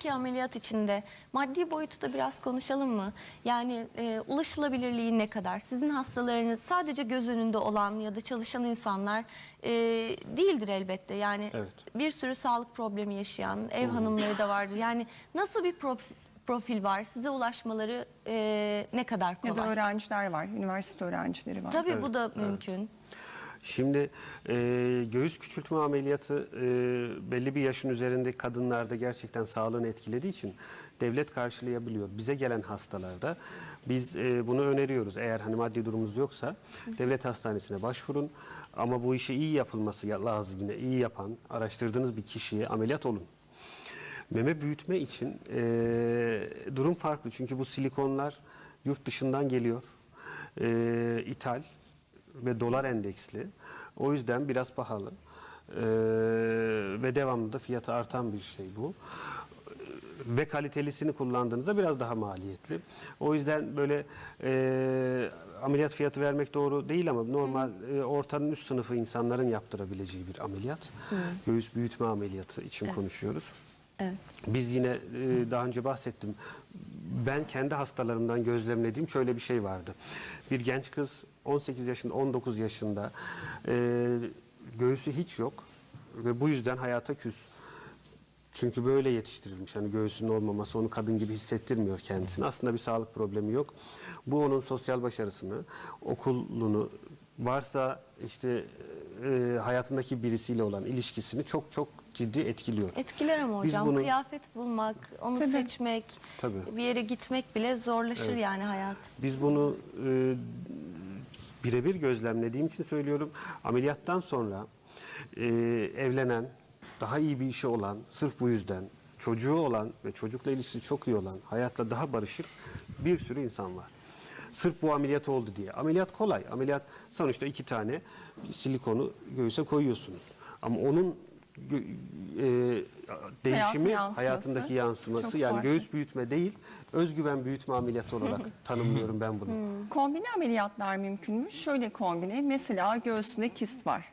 iki ameliyat içinde maddi boyutu da biraz konuşalım mı? Yani e, ulaşılabilirliği ne kadar? Sizin hastalarınız sadece göz önünde olan ya da çalışan insanlar e, değildir elbette. Yani Evet. bir sürü sağlık problemi yaşayan ev hanımları da vardır. Yani nasıl bir prof- profil var? Size ulaşmaları e, ne kadar Ya da kolay? öğrenciler var, üniversite öğrencileri var. Tabii bu da mümkün. Şimdi e, göğüs küçültme ameliyatı e, belli bir yaşın üzerindeki kadınlarda gerçekten sağlığını etkilediği için devlet karşılayabiliyor. Bize gelen hastalarda biz e, bunu öneriyoruz. Eğer hani maddi durumunuz yoksa devlet hastanesine başvurun. Ama bu işi iyi yapılması ya- lazım yine. iyi yapan, araştırdığınız bir kişiye ameliyat olun. Meme büyütme için e, durum farklı. Çünkü bu silikonlar yurt dışından geliyor. E, ithal ve dolar endeksli. O yüzden biraz pahalı. E, ve devamlı da fiyatı artan bir şey bu. Ve kalitelisini kullandığınızda biraz daha maliyetli. O yüzden böyle e, ameliyat fiyatı vermek doğru değil ama normal e, ortanın üst sınıfı insanların yaptırabileceği bir ameliyat. Göğüs büyütme ameliyatı için konuşuyoruz. Evet. Biz yine e, daha önce bahsettim. Ben kendi hastalarımdan gözlemlediğim şöyle bir şey vardı. Bir genç kız 18 yaşında, 19 yaşında e, göğüsü hiç yok ve bu yüzden hayata küs. Çünkü böyle yetiştirilmiş. Hani göğsünün olmaması onu kadın gibi hissettirmiyor kendisini. Aslında bir sağlık problemi yok. Bu onun sosyal başarısını, okulunu, varsa işte e, hayatındaki birisiyle olan ilişkisini çok çok ciddi etkiliyor. Etkiler ama Biz hocam. bunu- Kıyafet bulmak, onu Tabii. seçmek, Tabii. bir yere gitmek bile zorlaşır Evet. yani hayat. Biz bunu e, birebir gözlemlediğim için söylüyorum. Ameliyattan sonra e, evlenen, daha iyi bir işi olan, sırf bu yüzden çocuğu olan ve çocukla ilişkisi çok iyi olan, hayatla daha barışık bir sürü insan var. Sırf bu ameliyat oldu diye. Ameliyat kolay. Ameliyat sonuçta iki tane silikonu göğüse koyuyorsunuz. Ama onun e, değişimi, yansıması hayatındaki yansıması çok yani farklı. göğüs büyütme değil, özgüven büyütme ameliyatı olarak tanımlıyorum ben bunu. Kombine ameliyatlar mümkün mü? Şöyle kombine. Mesela göğsünde kist var.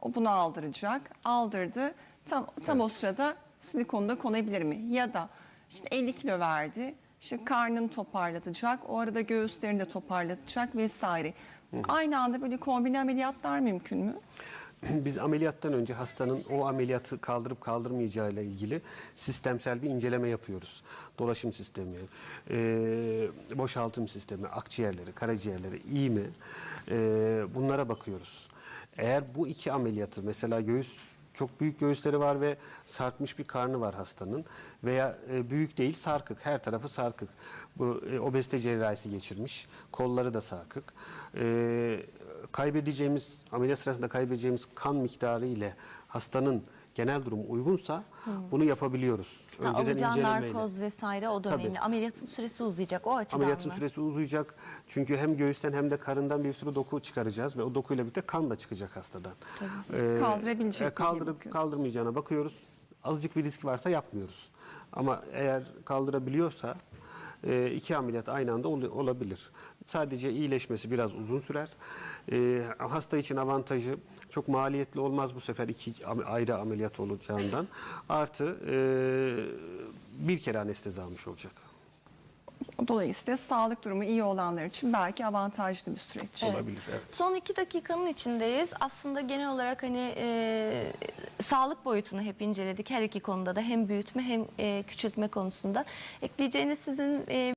O bunu aldıracak. Aldırdı. Tam, tam o sırada silikonu da konabilir mi? Ya da işte 50 kilo verdi. İşte karnını toparlatacak. O arada göğüslerini de toparlatacak vesaire. Aynı anda böyle kombine ameliyatlar mümkün mü? Biz ameliyattan önce hastanın o ameliyatı kaldırıp kaldırmayacağı ile ilgili sistemsel bir inceleme yapıyoruz. Dolaşım sistemi, e, boşaltım sistemi, akciğerleri, karaciğerleri iyi mi? E, bunlara bakıyoruz. Eğer bu iki ameliyatı mesela göğüs çok büyük göğüsleri var ve sarkmış bir karnı var hastanın veya e, büyük değil sarkık her tarafı sarkık. Bu e, obezite cerrahisi geçirmiş. Kolları da sarkık. E, kaybedeceğimiz ameliyat sırasında kaybedeceğimiz kan miktarı ile hastanın genel durumu uygunsa bunu yapabiliyoruz. Ha, Önceden alacağı incelemeyle. narkoz vesaire o da Tabii. önemli. Ameliyatın süresi uzayacak o açıdan Ameliyatın mı? süresi uzayacak. Çünkü hem göğüsten hem de karından bir sürü doku çıkaracağız ve o dokuyla birlikte kan da çıkacak hastadan. Ee, Kaldırabilecek diye Kaldırıp bakıyoruz. kaldırmayacağına bakıyoruz. Azıcık bir risk varsa yapmıyoruz. Ama eğer kaldırabiliyorsa e, iki ameliyat aynı anda ol- olabilir. Sadece iyileşmesi biraz uzun sürer. E, hasta için avantajı çok maliyetli olmaz bu sefer iki ayrı ameliyat olacağından. Artı e, bir kere anestezi almış olacak. Dolayısıyla sağlık durumu iyi olanlar için belki avantajlı bir süreç. Olabilir. Evet. Son iki dakikanın içindeyiz. Aslında genel olarak hani e, sağlık boyutunu hep inceledik. Her iki konuda da hem büyütme hem e, küçültme konusunda. Ekleyeceğiniz sizin e,